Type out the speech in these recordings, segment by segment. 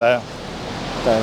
Та, Та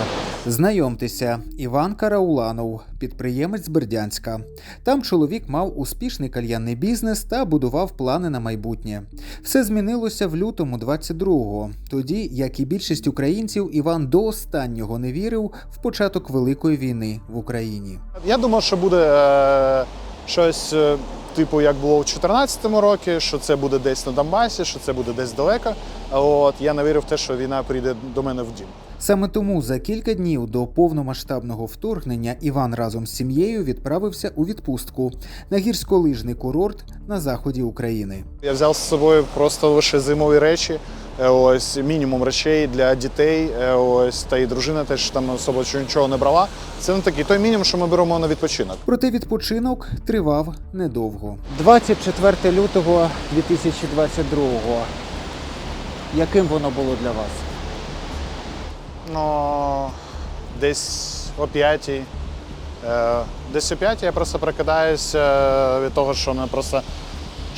Знайомтеся, Іван Карауланов, підприємець Бердянська. Там чоловік мав успішний кальянний бізнес та будував плани на майбутнє. Все змінилося в лютому 22-го. Тоді, як і більшість українців, Іван до останнього не вірив в початок великої війни в Україні. Я думав, що буде е, щось е, типу, як було у 2014 році, що це буде десь на Донбасі, що це буде десь далеко. От я не вірив в те, що війна прийде до мене в дім. Саме тому за кілька днів до повномасштабного вторгнення Іван разом з сім'єю відправився у відпустку на гірськолижний курорт на заході України. Я взяв з собою просто лише зимові речі. Е, Ось мінімум речей для дітей. е, Ось та і дружина теж там особо нічого не брала. Це не такий той мінімум, що ми беремо на відпочинок. Проте відпочинок тривав недовго. 24 лютого 2022. Яким воно було для вас? Ну, десь о п'ятій. Е, Десь о п'ятій я просто прокидаюся від того, що мене просто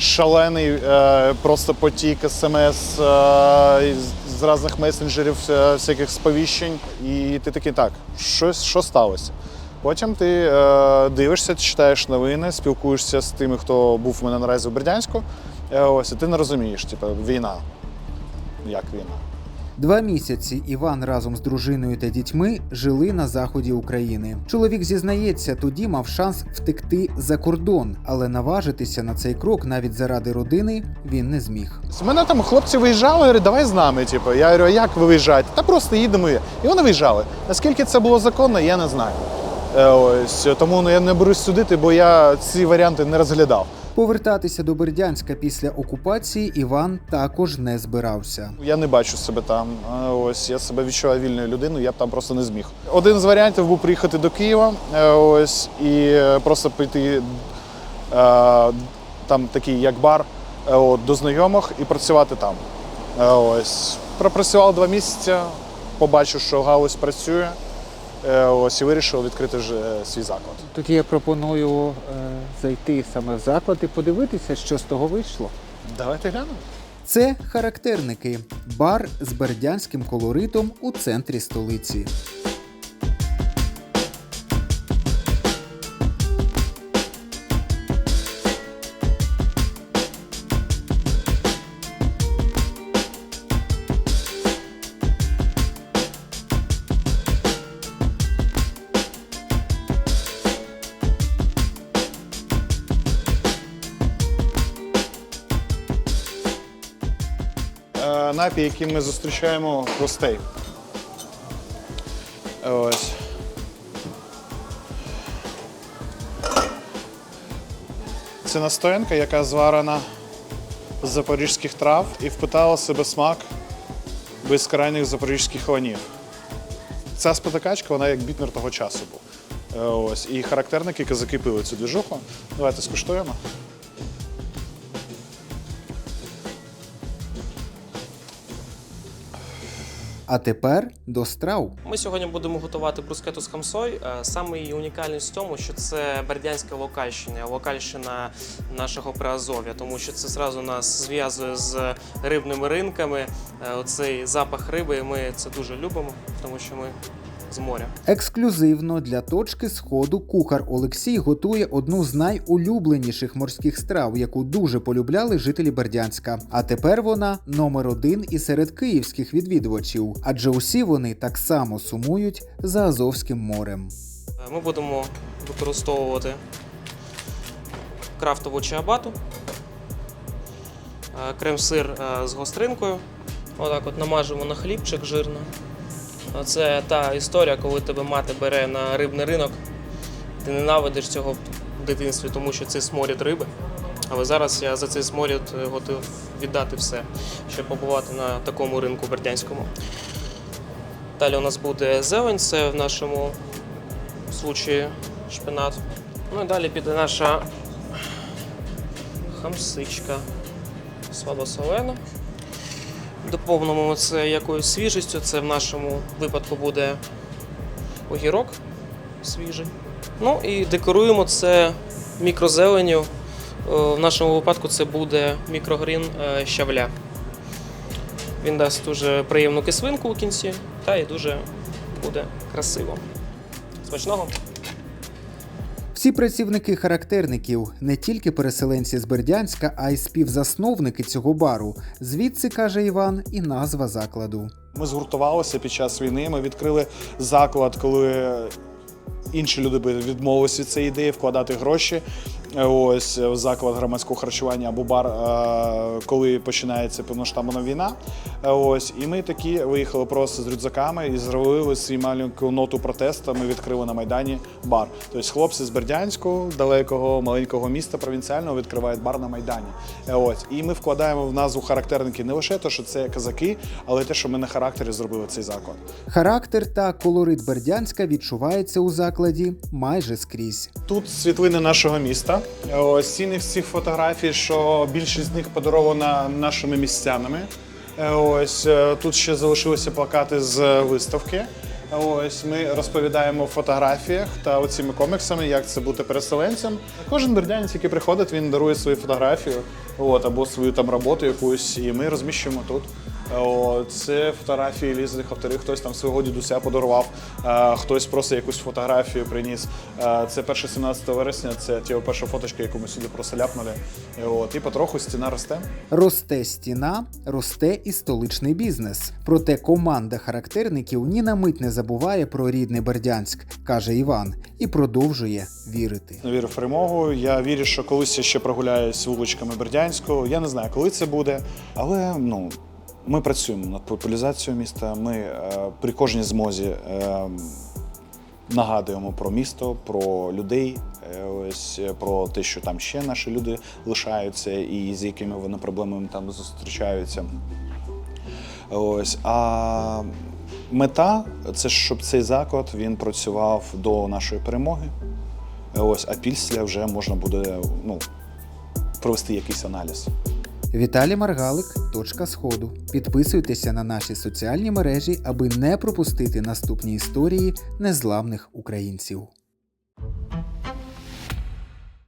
шалений е, просто потік смс е, з різних месенджерів, е, всяких сповіщень. І ти такий так, щось що сталося. Потім ти дивишся, читаєш новини, спілкуєшся з тими, хто був у мене наразі в Бердянську. Ось, і ти не розумієш, типу, війна. Як війна? Два місяці Іван разом з дружиною та дітьми жили на заході України. Чоловік зізнається, тоді мав шанс втекти за кордон, але наважитися на цей крок навіть заради родини він не зміг. З мене там хлопці виїжджали, говорять, давай з нами. Типу. Я говорю, як ви виїжджаєте? Та просто їдемо. І вони виїжджали. Наскільки це було законно, я не знаю. Е, Ось тому ну, я не берусь судити, бо я ці варіанти не розглядав. Повертатися до Бердянська після окупації Іван також не збирався. Я не бачу себе там. Е, Ось я себе відчуваю вільною людиною, я б там просто не зміг. Один з варіантів був приїхати до Києва, е, ось і просто прийти е, там такий як бар от, до знайомих і працювати там. Ось пропрацював два місяці, побачив, що галузь працює. Е, Ось і вирішив відкрити вже свій заклад. Тоді я пропоную е, зайти саме в заклад і подивитися, що з того вийшло. Давайте глянемо. Це характерники бар з бердянським колоритом у центрі столиці. Напій, яким ми зустрічаємо гостей. Ось. Це настоянка, яка зварена з запорізьких трав і впитала себе смак безкрайніх запорізьких ланів. Ця спотикачка, вона як бітнер того часу був. Е, Ось. І характерники казаки пили цю двіжуху. Давайте скуштуємо. А тепер до страв. Ми сьогодні будемо готувати брускету з хамсой. Е, Саме її унікальність в тому, що це бердянська локальщина, локальщина нашого Приазов'я, тому що це зразу нас зв'язує з рибними ринками. Е, Оцей запах риби. Ми це дуже любимо, тому що ми з моря. Ексклюзивно для точки сходу кухар Олексій готує одну з найулюбленіших морських страв, яку дуже полюбляли жителі Бердянська. А тепер вона номер один і серед київських відвідувачів, адже усі вони так само сумують за Азовським морем. Е, Ми будемо використовувати крафтову чиабату, е, крем-сир е, з гостринкою. Отак от намажемо на хлібчик жирно. Це та історія, коли тебе мати бере на рибний ринок. Ти ненавидиш цього в дитинстві, тому що це сморід риби. Але зараз я за цей сморід е, готов віддати все, щоб побувати на такому ринку бердянському. Далі у нас буде зелень, це в нашому случаї шпинат. Ну і далі піде наша хамсичка слабосолена. Доповнимо це якоюсь свіжістю. Це в нашому випадку буде огірок свіжий. Ну і декоруємо це мікрозеленню. Е, В нашому випадку це буде мікрогрін е, щавля. Він дасть дуже приємну кислинку у кінці та і дуже буде красиво. Смачного! Всі працівники характерників не тільки переселенці з Бердянська, а й співзасновники цього бару. Звідси каже Іван, і назва закладу. Ми згуртувалися під час війни. Ми відкрили заклад, коли інші люди би відмовилися від цієї ідеї вкладати гроші. Ось в заклад громадського харчування або бар, е, коли починається повноштабна війна. Ось і ми такі виїхали просто з рюкзаками і зробили свій маленьку ноту протесту. Ми відкрили на майдані бар. Тобто хлопці з Бердянського, далекого маленького міста провінціального відкривають бар на майдані. Е, Ось і ми вкладаємо в назву характерники не лише те, що це казаки, але й те, що ми на характері зробили цей заклад. Характер та колорит Бердянська відчувається у закладі майже скрізь. Тут світлини нашого міста. Ось ціни всіх фотографій, що більшість з них подарована нашими містянами. Е, Ось е, тут ще залишилися плакати з виставки. Ось ми розповідаємо в фотографіях та оціми коміксами, як це бути переселенцем. Кожен бердянець, який приходить, він дарує свою фотографію, от або свою там роботу якусь, і ми розміщуємо тут. Це фотографії різних авторів. Хтось там свого дідуся подарував, е, хтось просто якусь фотографію приніс. Е, Це перше 17 вересня, це ті перша фоточка, яку ми сюди просто ляпнули. От, і потроху стіна росте. Росте стіна, росте і столичний бізнес. Проте команда характерників ні на мить не забуває про рідний Бердянськ, каже Іван, і продовжує вірити. Вірю в перемогу. Я вірю, що колись я ще прогуляюсь вуличками Бердянського. Я не знаю, коли це буде, але ну. Ми працюємо над популяризацією міста. Ми е, при кожній змозі е, нагадуємо про місто, про людей, е, ось е, про те, що там ще наші люди лишаються і з якими вони проблемами там зустрічаються. Ось а мета це щоб цей заклад він працював до нашої перемоги. Ось, а після вже можна буде ну, провести якийсь аналіз. Віталій Маргалик, точка сходу. Підписуйтеся на наші соціальні мережі, аби не пропустити наступні історії незламних українців.